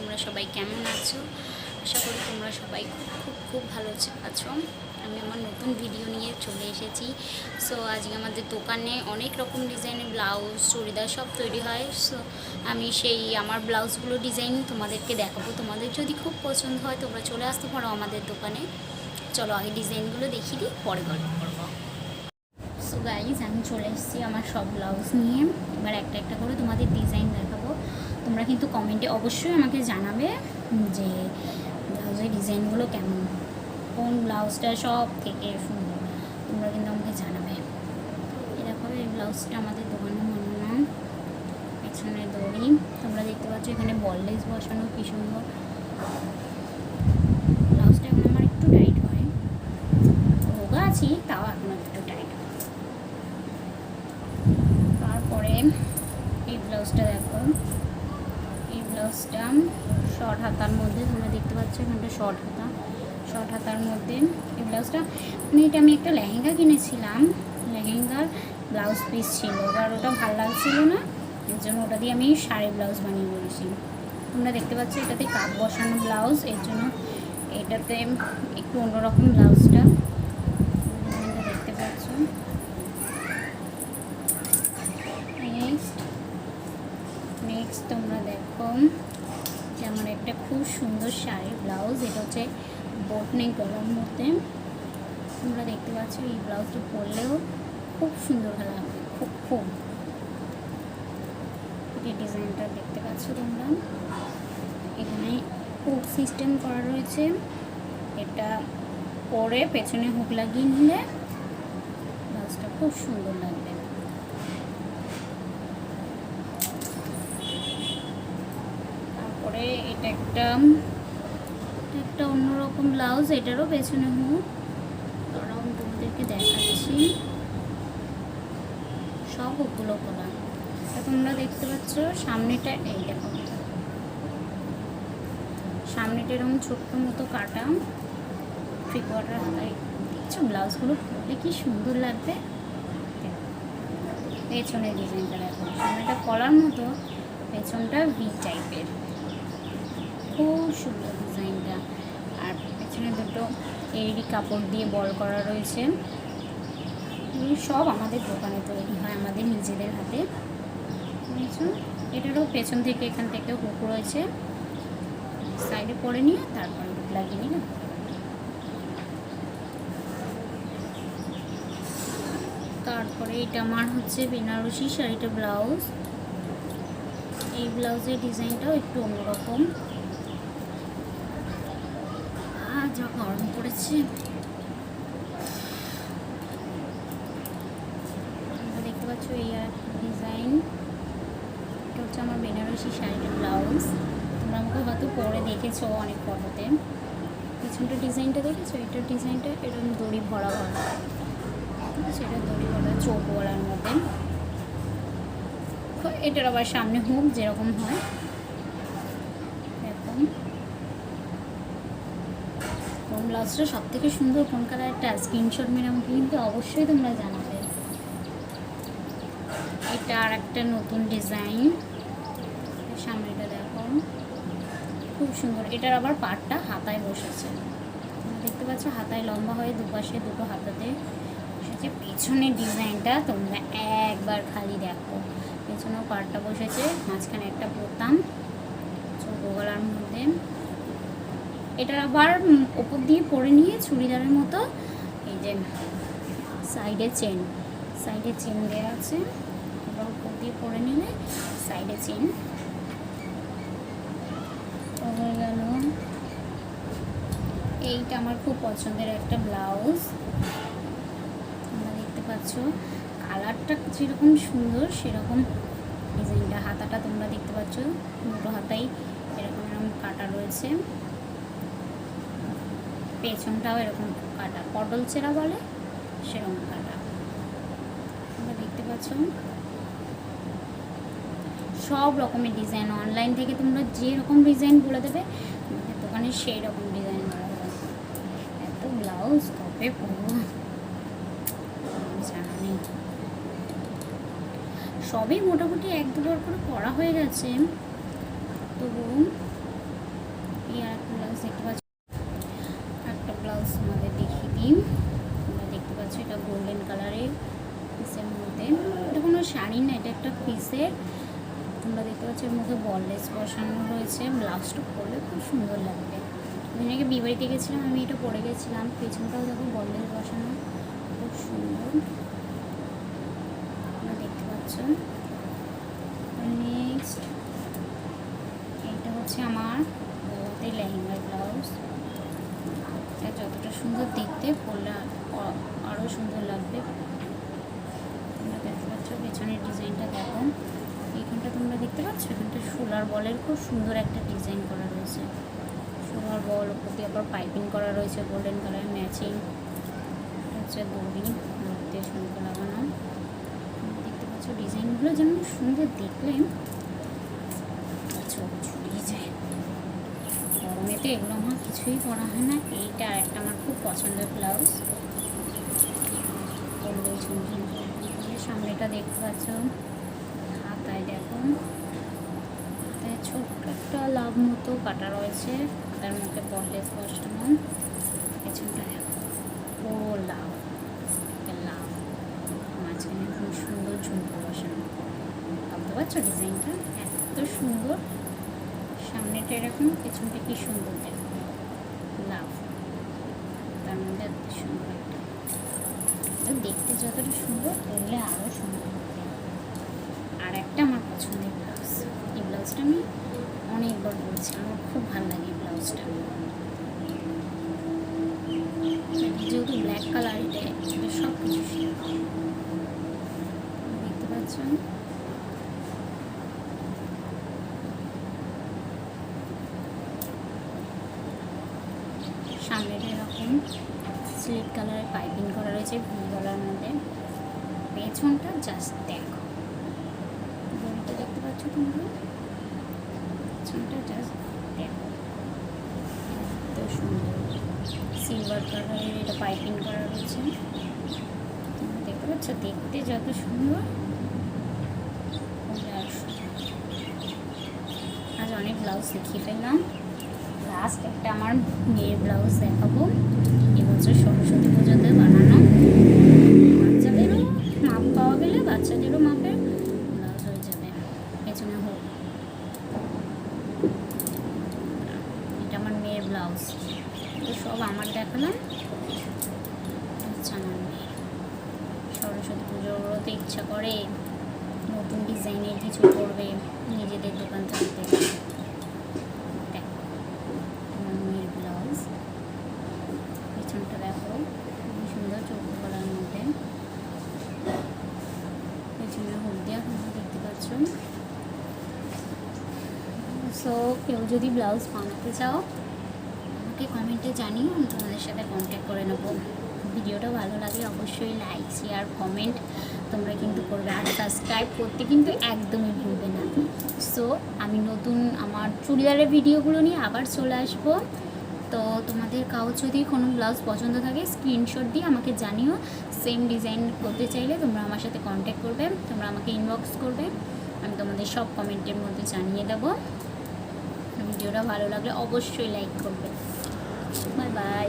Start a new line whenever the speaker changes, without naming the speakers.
তোমরা সবাই কেমন আছো? আশা করি তোমরা সবাই খুব খুব খুব ভালো আছো- আমি আমার নতুন ভিডিও নিয়ে চলে এসেছি। সো আজকে আমাদের দোকানে অনেক রকম ডিজাইনের ব্লাউজ চুড়িদার সব তৈরি হয়। সো আমি সেই আমার ব্লাউজগুলো ডিজাইন তোমাদেরকে দেখাবো। তোমাদের যদি খুব পছন্দ হয়, তোমরা চলে আসতে পারো আমাদের দোকানে। চলো, আগে ডিজাইনগুলো দেখিয়ে দিই, পরে গল্প করব। সো গাইজ আমি চলে এসেছি আমার সব ব্লাউজ নিয়ে। এবার একটা একটা করে তোমাদের ডিজাইন দেখাবো। তোমরা কিন্তু কমেন্টে অবশ্যই আমাকে জানাবে যে, ব্লাউজের ডিজাইনগুলো কেমন, কোন ব্লাউজটা সব থেকে সুন্দর, তোমরা কিন্তু আমাকে জানাবে। এরকম এই ব্লাউজটা আমাদের দোকানে মনে নাম পেছনে দড়ি, তোমরা দেখতে পাচ্ছ এখানে বললেস বসানো, কি সুন্দর ব্লাউজটা এখন আমার একটু টাইট হয় রোগা আছি তাও এখন একটু টাইট হয় তারপরে এই ব্লাউজটা দেখো এই ব্লাউজটা শর্ট হাতার মধ্যে তোমরা দেখতে পাচ্ছ এখানটা শর্ট হাতা। শর্ট হাতার মধ্যে এই ব্লাউজটা মানে এটা আমি একটা লেহেঙ্গা কিনেছিলাম। লেহেঙ্গার ব্লাউজ পিস ছিল, এবার ওটা ভালো লাগছিল না, এর জন্য ওটা দিয়ে আমি শাড়ি ব্লাউজ বানিয়ে বলেছি তোমরা দেখতে পাচ্ছ, এটাতে কাপ বসানো ব্লাউজ এর জন্য এটাতে একটু অন্যরকম ব্লাউজটা তোমরা দেখতে পাচ্ছ নেক্সট নেক্সট তোমরা দেখো যে আমার একটা খুব সুন্দর শাড়ি ব্লাউজ। এটা হচ্ছে বটনে গলার মধ্যে। তোমরা দেখতে পাচ্ছ এই ব্লাউজটা পরলেও খুব সুন্দর লাগবে খুব খুব এই ডিজাইনটা দেখতে পাচ্ছ তোমরা। এখানে হুক সিস্টেম করা রয়েছে। এটা পরে পেছনে হুক লাগিয়ে নিলে ব্লাউজটা খুব সুন্দর লাগবে তারপরে একটা একটা অন্যরকম ব্লাউজ এটারও পেছনে হুক দাঁড়াও, তোমাদেরকে দেখাচ্ছি। সব হুকগুলো খোলা তোমরা দেখতে পাচ্ছ, সামনেটা এই দেখো। সামনেটা এরকম ছোট্ট মতো কাটা। থ্রি কোয়ার্টার হাতায় দেখছ ব্লাউজগুলো পরলে কি সুন্দর লাগবে? পেছনের ডিজাইনটা দেখো। সামনেটা কলার মতো, পেছনটা ভি টাইপের খুব সুন্দর ডিজাইনটা। আর পেছনে দুটো এডি কাপড় দিয়ে বল করা রয়েছে। সব আমাদের দোকানে তৈরি হয়, আমাদের নিজেদের হাতে। এটারও পেছন থেকে এখান থেকে হুক রয়েছে। সাইডে পরে নিয়ে তারপরে হুক লাগিয়ে নিলাম। তারপরে এটা আমার হচ্ছে বেনারসি শাড়িটা ব্লাউজ। এই ব্লাউজের ডিজাইনটাও একটু অন্যরকম আর যা গরম পড়েছে। দেখতে পাচ্ছ এই আর ডিজাইন এটা হচ্ছে আমার বেনারসি শাড়িটা ব্লাউজ তোমরা আমাকে হয়তো পরে দেখেছ অনেক ফটোতে পিছনটা ডিজাইনটা দেখেছ? এটার ডিজাইনটা এরকম দড়ি ভরা ভরা। ঠিক আছে? এটা দড়ি ভরা চোখ বলার মধ্যে এটার আবার সামনে হুক যেরকম হয় এরকম কোন ব্লাউজটা সব থেকে সুন্দর কোন কালারটা স্ক্রিনশট মেরে আমাকে কিন্তু অবশ্যই তোমরা জানাবে। এটা আর একটা নতুন ডিজাইন সামনেটা দেখো। খুব সুন্দর। এটার আবার পাটটা হাতায় বসেছে। দেখতে পাচ্ছ, হাতায় লম্বা হয়ে দুপাশে, দুটো হাতাতে বসেছে। পেছনের ডিজাইনটা তোমরা একবার খালি দেখো। পেছনেও পাটটা বসেছে, মাঝখানে একটা বোতাম গলার মধ্যে এটা আবার ওপর দিয়ে পরে নিয়ে চুড়িদারের মতো এই যে সাইডে চেন সাইডে চেন দেওয়া আছে। এবার উপর দিয়ে পরে নিলে সাইডে চেন হয়ে গেল। এইটা আমার খুব পছন্দের একটা ব্লাউজ তোমরা দেখতে পাচ্ছ কালারটা যেরকম সুন্দর, সেরকম ডিজাইনটা হাতাটা তোমরা দেখতে পাচ্ছ, দুটো হাতাই এরকম এরকম কাটা রয়েছে। পেছনটাও এরকম কাটা। পটল চেরা বলে, সেরকম কাটা। তোমরা দেখতে পাচ্ছ? সব রকমের ডিজাইন অনলাইন থেকে তোমরা যে রকম ডিজাইন বলে দেবে দোকানে সেই রকম ডিজাইন এত ব্লাউজ কবে সবই মোটামুটি এক দুবার করে করা হয়ে গেছে। তবু দেখতে পাচ্ছ একটা ব্লাউজ আমাদের দেখিয়ে দিই তোমরা দেখতে পাচ্ছ এটা গোল্ডেন কালারের পিসের মধ্যে এটা কোনো শাড়ি না, এটা একটা পিসের তোমরা দেখতে পাচ্ছ এর মধ্যে বললেস বসানো রয়েছে ব্লাউজটা পরলে খুব সুন্দর লাগবে। আমি আগে বিবাড়িতে গেছিলাম, আমি এটা পরে গেছিলাম, পেছনটাও দেখো বললেস বসানো, খুব সুন্দর। তোমরা দেখতে পাচ্ছ। নেক্সট এইটা হচ্ছে আমার বলতে লেহেঙ্গার ব্লাউজ এটা যতটা সুন্দর দেখতে, পরলে আরও সুন্দর লাগবে। দেখতে পাচ্ছ পেছনের ডিজাইনটা দেখো এইখানটা তোমরা দেখতে পাচ্ছ? এখানটা সোলার বলের খুব সুন্দর একটা ডিজাইন করা রয়েছে। সোলার বল ওপর দিয়ে আবার পাইপিং করা রয়েছে, গোল্ডেন কালার ম্যাচিং। হচ্ছে দড়ি মধ্যে সুন্দর লাগানো। দেখতে পাচ্ছ ডিজাইনগুলো যেন সুন্দর দেখলে। জুড়িয়ে যায় গরমেতে এগুলো আমার কিছুই পরা হয় না। এইটা একটা আমার খুব পছন্দের ব্লাউজ। সামনেটা দেখতে পাচ্ছ। হাতায় দেখো। হাতায় ছোট্ট একটা লাভ মতো কাটা রয়েছে। তার মধ্যে বললেস বসানো পেছনটা দেখো। পুরো লাভ লাভ মাঝখানে খুব সুন্দর ঝুমকো বসানো। ভাবতে পারছ ডিজাইনটা? এত সুন্দর। সামনেটা এরকম, পেছনটা কি সুন্দর দেখো লাভ তার মধ্যে এত সুন্দর একটা তো দেখতে যতটা সুন্দর, পরলে আরও সুন্দর লাগবে আর একটা আমার পছন্দের ব্লাউজ এই ব্লাউজটা আমি অনেকবার বলছি আমার খুব ভালো লাগে এই ব্লাউজটা যেহেতু ব্ল্যাক কালার এটা সব কিছু দেখতে পাচ্ছ সামনেটা এরকম। স্লিট কালারের পাইপিং করা রয়েছে ব্লু কালার মধ্যে। পেছনটা জাস্ট দেখো। দড়িটা দেখতে পাচ্ছ তোমরা? পেছনটা জাস্ট দেখো। এত সুন্দর। সিলভার কালারের এটা পাইপিং করা রয়েছে। দেখতে পাচ্ছ? দেখতে যত সুন্দর। আজ অনেক ব্লাউজ দেখিয়ে ফেললাম। লাস্ট একটা আমার মেয়ের ব্লাউজ দেখাবো। এবছর সরস্বতী পুজোতে বানানো। বাচ্চাদেরও মাপ পাওয়া গেলে বাচ্চাদেরও মাপের ব্লাউজ হয়ে যাবে। পেছনে হোক এটা আমার মেয়ের ব্লাউজ। তো সব আমার দেখালাম। মেয়ে। সরস্বতী পুজোরও ইচ্ছা করে। নতুন ডিজাইনের কিছু করবে, নিজেদের দোকান থাকতে দেখো আমার মেয়ের ব্লাউজ পিছনটা দেখো খুবই সুন্দর চৌকো কলার মধ্যে পেছনে হলদিয়া তোমরা দেখতে পাচ্ছ সো কেউ যদি ব্লাউজ বানাতে চাও, আমাকে কমেন্টে জানিও, আমি তোমাদের সাথে কন্ট্যাক্ট করে নেব। ভিডিওটা ভালো লাগলে অবশ্যই লাইক শেয়ার কমেন্ট তোমরা কিন্তু করবে। আর সাবস্ক্রাইব করতে কিন্তু একদমই ভুলবে না। সো আমি নতুন আমার চুড়িদারের ভিডিওগুলো নিয়ে আবার চলে আসব। তো তোমাদের কাউ যদি কোনো ব্লাউজ পছন্দ থাকে স্ক্রিনশট দিয়ে আমাকে জানিও। সেম ডিজাইন করতে চাইলে তোমরা আমার সাথে কন্ট্যাক্ট করবে। তোমরা আমাকে ইনবক্স করবে। আমি তোমাদের সব কমেন্টের মধ্যে জানিয়ে দেবো। ভিডিওটা ভালো লাগলে অবশ্যই লাইক করবে। Bye bye